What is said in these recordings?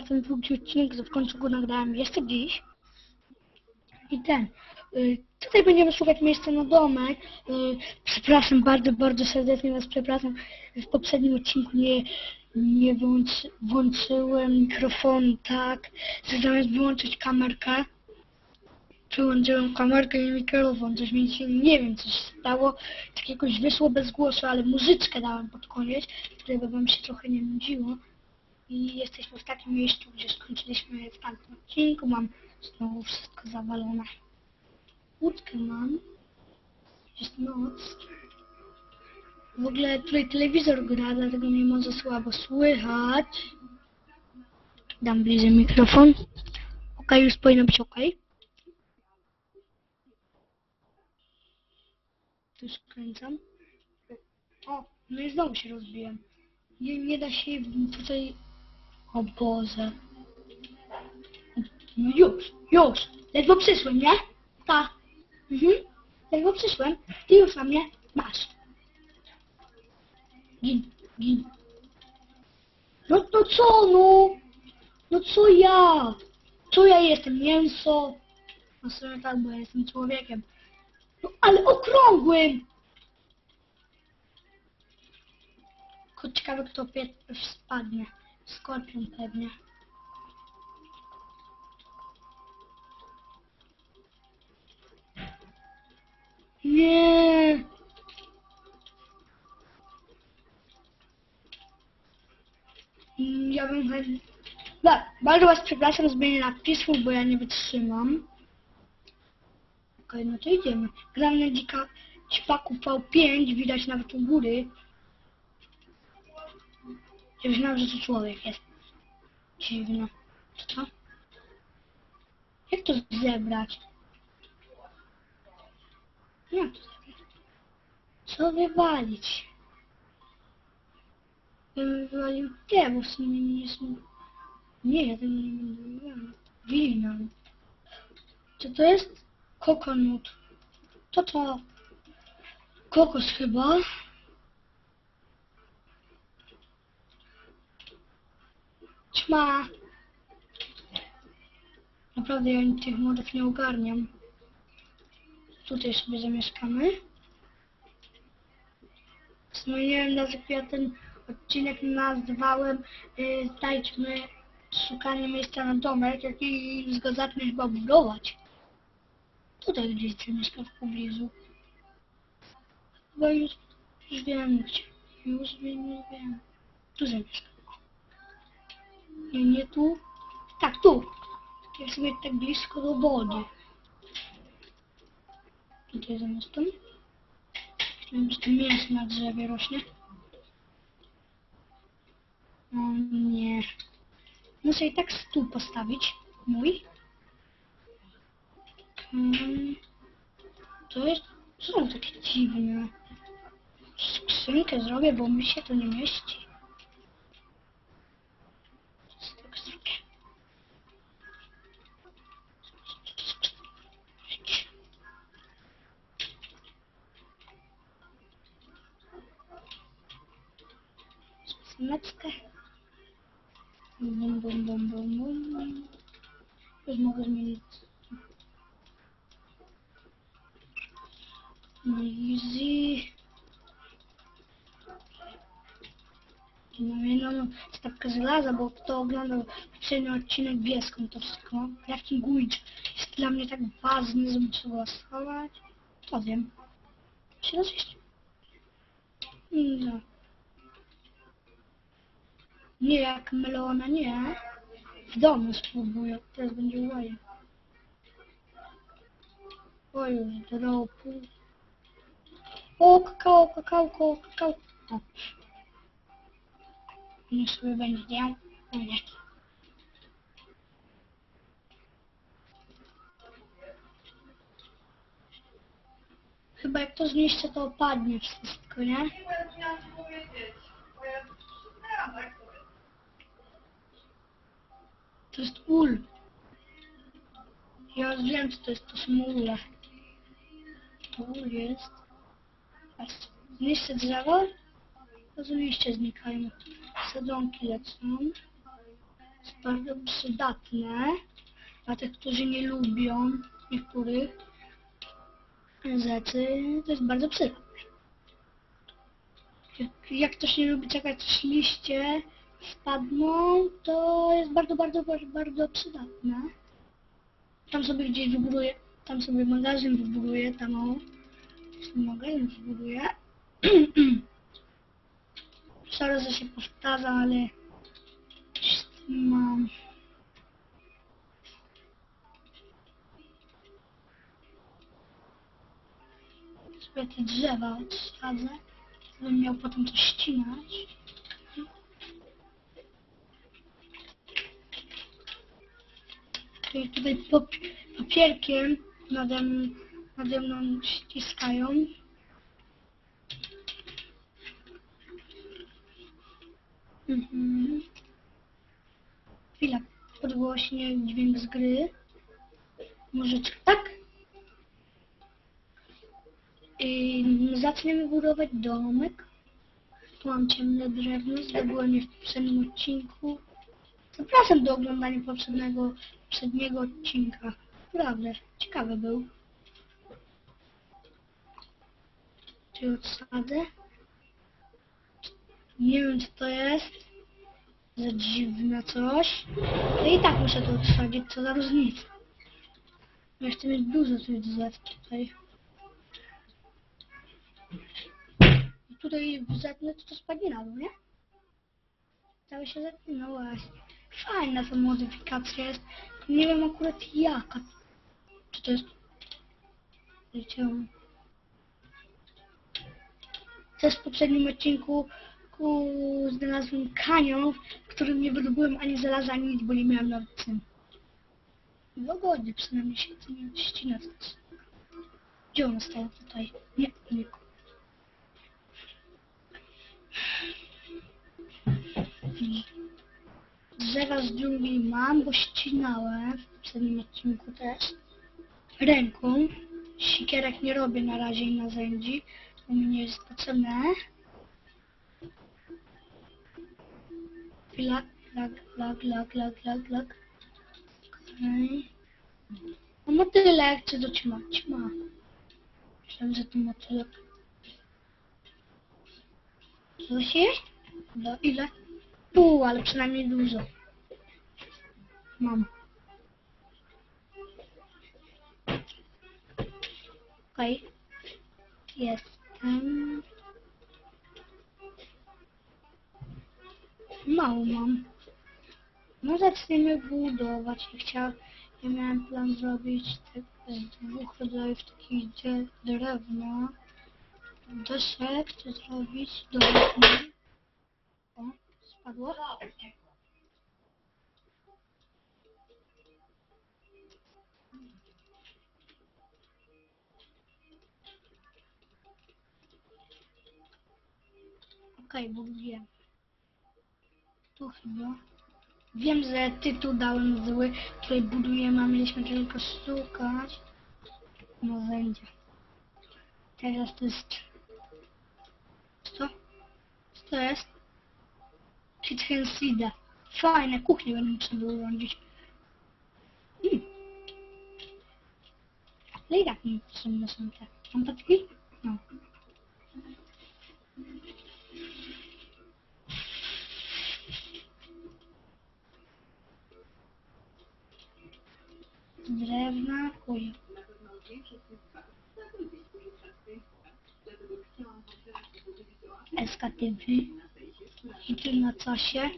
ten drugi odcinek, że w końcu go nagrałem jeszcze dziś. I ten. y, Tutaj będziemy szukać miejsca na domek. Y, Przepraszam bardzo, bardzo serdecznie Was przepraszam. W poprzednim odcinku nie, nie włączy, włączyłem mikrofonu tak, że zamiast wyłączyć kamerkę, przyłączyłem kamerkę i mikrofon. Coś mi się, nie wiem, coś stało. Tak jakoś wyszło bez głosu, ale muzyczkę dałem pod koniec, żeby Wam się trochę nie nudziło. I jesteśmy w takim miejscu, gdzie skończyliśmy w tamtym odcinku. Mam znowu wszystko zawalone. Łódkę mam. Jest noc. W ogóle tutaj telewizor gra, dlatego mnie może słabo słychać. Dam bliżej mikrofon. Ok, już powinno być ok. Tu skręcam. O, no i znowu się rozbiłem. Nie, nie da się tutaj... O Boże. Już, już. Ledwo przyszłem, nie? Tak. Mhm. Ledwo przyszłem. Ty już na mnie masz. Gin, gin. No to co, no? No co ja? Co ja jestem? Mięso? No sobie tak, bo ja jestem człowiekiem. No ale okrągłym! Ciekawe kto spadnie. Skorpion pewnie. Nie. Ja bym chętnie... Ba- Bardzo was przepraszam, zmienię napisów, bo ja nie wytrzymam. Okej, no to idziemy. Gram na dzika ćpaku V5, widać nawet u góry. Ja myślałem, że to człowiek jest. Dziwne. Co? Jak to zebrać? Jak to zebrać? Co wywalić? Ja bym wywalił te, bo w sumie nie są... Nie, ja tego nie będę wywalał. Co to jest? Kokonut. To to... Kokos chyba. Ćma. Naprawdę ja tych modów nie ogarniam. Tutaj sobie zamieszkamy. Wiem dlaczego ja ten odcinek nazwałem y, Znajdźmy szukanie miejsca na domek, jakiś go zacznę chyba budować. Tutaj gdzieś zamieszka w pobliżu. Chyba już, już wiem gdzie. Już wiem, już wiem. Tu zamieszkam. Nie, nie tu. Tak, tu. Ja sobie tak blisko do wody. Tutaj zamieszkam. Wiem, że tu mięso na drzewie rośnie. O nie. Muszę i tak stół postawić. Mój. Mm. To jest... Co są takie dziwne? Skrzynkę zrobię, bo mi się to nie mieści. Skrzyneczkę. Bum, bum, bum, bum, bum. Już mogę zmienić. Easy. Jedną stawkę żelaza, bo kto oglądał poprzedni odcinek wieską to wszystko. Jaki gujdź jest dla mnie tak ważny, że muszę go schować. To wiem. Się rozwieść. No. Nie jak melona, nie. W domu spróbuję. Teraz będzie łaje. O już dropu. O, kakao, kakao, kakao. O. Niech sobie będzie dział. O. Chyba jak to zniszczę, to opadnie wszystko, nie? To jest ul. Ja wiem, co to jest, to są ule. Ul jest. A zniszczę drzewo? Liście znikają. Sadzonki lecą. Jest bardzo przydatne dla tych, którzy nie lubią niektórych rzeczy. To jest bardzo przydatne. Jak, jak ktoś nie lubi czekać, liście spadną, to jest bardzo, bardzo, bardzo, bardzo przydatne. Tam sobie gdzieś wybuduję, tam sobie magazyn wybuduję, tam o, magazyn wybuduję. Sorry, się powtarza, ale mam. Sobie te drzewa odsadzę, żebym miał potem coś ścinać. Czyli tutaj pop papierkiem nade, nade mną ściskają. Mhm. Chwila, podgłośnie dźwięk z gry. Może tak? I zaczniemy budować domek. Tu mam ciemne drewno, zdobyłem je w poprzednim odcinku. Zapraszam do oglądania poprzedniego, poprzedniego odcinka. Naprawdę, ciekawy był. Czy odsadzę? Nie wiem co to jest. Za dziwne coś. Ale i tak muszę to odsadzić, co za różnica. Ja chcę mieć dużo tych drzew tutaj. I tutaj zetnę, to to spadnie na dół, nie? Cały się zetnie, no właśnie. Fajna ta modyfikacja jest. Nie wiem akurat jaka. Czy to jest... Leciałem. Też w poprzednim odcinku ku, znalazłem kanion, w którym nie wydobyłem ani żelaza, ani nic, bo nie miałem nawet cyn. Wygodnie przynajmniej się nie odcina. Gdzie on stał tutaj? Nie, nie. Drzewa z dżungli mam, bo ścinałem w poprzednim odcinku też. Ręką. Sikierek nie robię na razie i narzędzi, bo mi nie jest potrzebne. Chwila, lag, lag, lag, lag, lag, lag. Okej. No motylek, czy to ćma? Ćma. Myślałem, że to motylek. Co się jest? Do ile? Pół, ale przynajmniej dużo. Mam. Okej. Jestem. Mało mam. No zaczniemy budować. Ja chciałem, ja miałem plan zrobić te dwóch rodzajów takich drewna. Desek chcę zrobić do O, spadło. Okej, buduję. Tu chyba. Wiem, że tytuł dałem zły. Tutaj budujemy, a mieliśmy tylko szukać narzędzia. Teraz to jest... Co? Co to jest? Kitchen Seeda. Fajne, kuchnię będę trzeba urządzić. Mm. Ale i tak mi są te lampeczki. No. Uj. Eskatywy. I na czasie.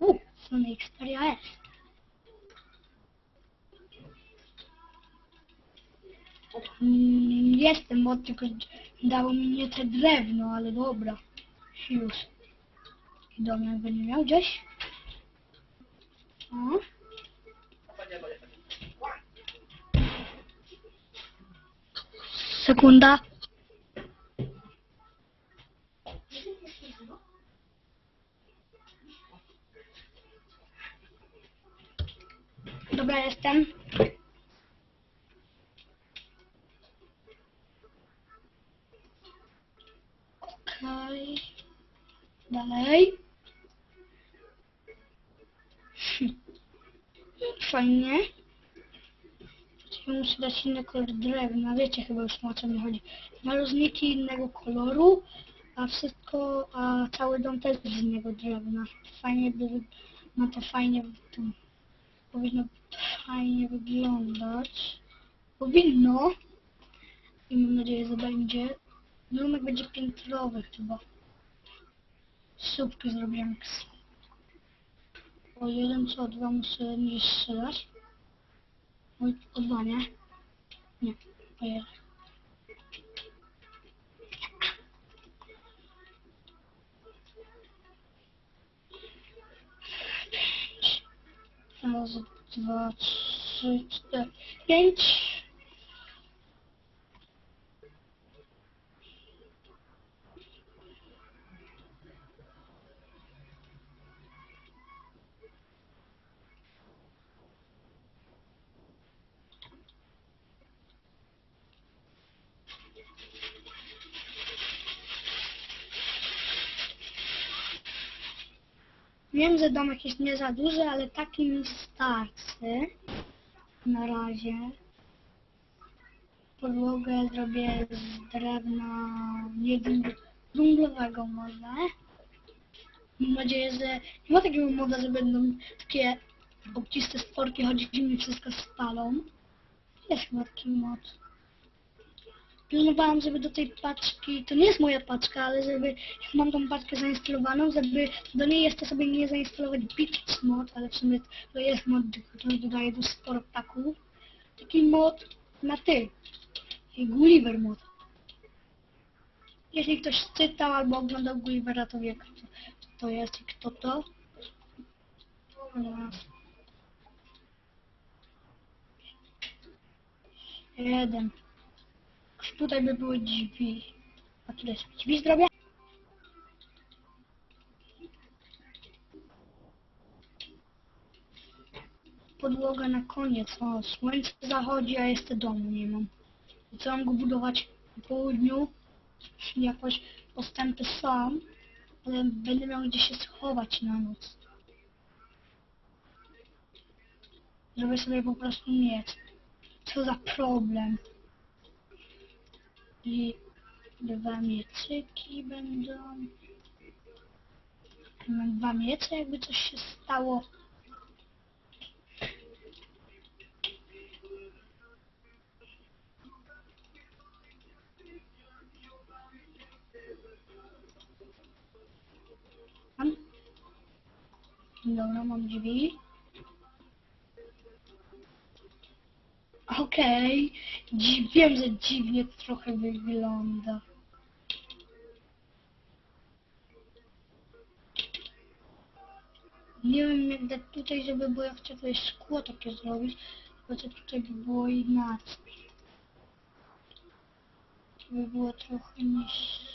U, Sony Xperia S. Jestem, bo tylko dało mi nie te drewno, ale dobra. Już. I domek będzie miał gdzieś. O. Sekunda. Dobra, jestem. Fajnie. Muszę dać inny kolor drewna. Wiecie chyba już o co mi chodzi. Narożniki innego koloru, a wszystko, a cały dom też z innego drewna. Fajnie by, ma to fajnie, to, powinno fajnie wyglądać. Powinno. I mam nadzieję, że będzie. Domek będzie piętrowy chyba. Słupki zrobiłem. O jeden czy o dwa muszę nie strzelać. Oj, o dwa, nie? Nie, o. Raz, dwa, trzy, cztery, pięć. Wiem, że domek jest nie za duży, ale taki mi starczy. Na razie. Podłogę zrobię z drewna nie dżungl- dżunglowego może. Mam nadzieję, że nie ma takiego moda, że będą takie obciste stworki chodzić i mi wszystko spalą. Jest chyba taki. Planowałam, żeby do tej paczki, to nie jest moja paczka, ale żeby, mam tą paczkę zainstalowaną, żeby do niej jeszcze sobie nie zainstalować Beach mod, ale w sumie to jest mod, który dodaje dość sporo ptaków. Taki mod na ty. Gulliver mod. Jeśli ktoś czytał albo oglądał Gullivera, to wie kto to jest i kto to. Raz. Jeden. Tutaj by były drzwi. A tu jest drzwi zrobię? Podłoga na koniec. O, słońce zachodzi, a jeszcze domu nie mam. I co mam go budować po południu? Jakoś postępy są, ale będę miał gdzie się schować na noc. Zrobię sobie po prostu miec. Co za problem. I dwa mieczyki będą. Mam dwa miecze, jakby coś się stało. Dobra, mam drzwi. Okej, wiem, że dziwnie to trochę wygląda. Nie wiem jak dać tutaj, żeby było, ja chcę tutaj szkło takie zrobić, bo to tutaj by było inaczej. Żeby było trochę niższe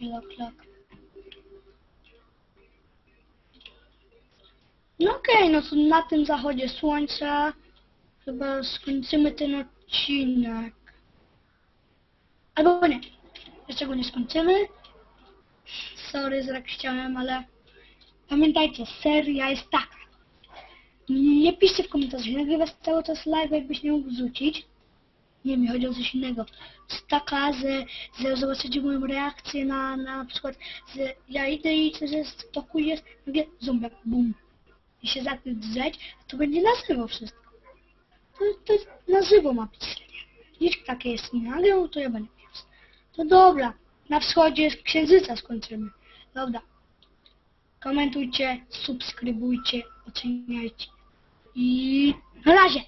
Jaki loklak. No okej, no to na tym zachodzie słońca chyba skończymy ten odcinek. Albo nie. Jeszcze go nie skończymy. Sorry, tak chciałem, ale pamiętajcie, seria jest taka. Nie piszcie w komentarzach, nagrywasz cały czas live, jakbyś nie mógł wrzucić. Nie, mi chodzi o coś innego. Taka, że, że zobaczycie moją reakcję na, na przykład, że ja idę i chcę, że spokój jest, mówię zombiak, bum. I się zacznę drzeć, to będzie na żywo wszystko. To, to na żywo ma być seria. Jeśli takie jest nagrał, to ja będę miał. To dobra, na wschodzie księżyca skończymy. Dobra. Komentujcie, subskrybujcie, oceniajcie. I na razie!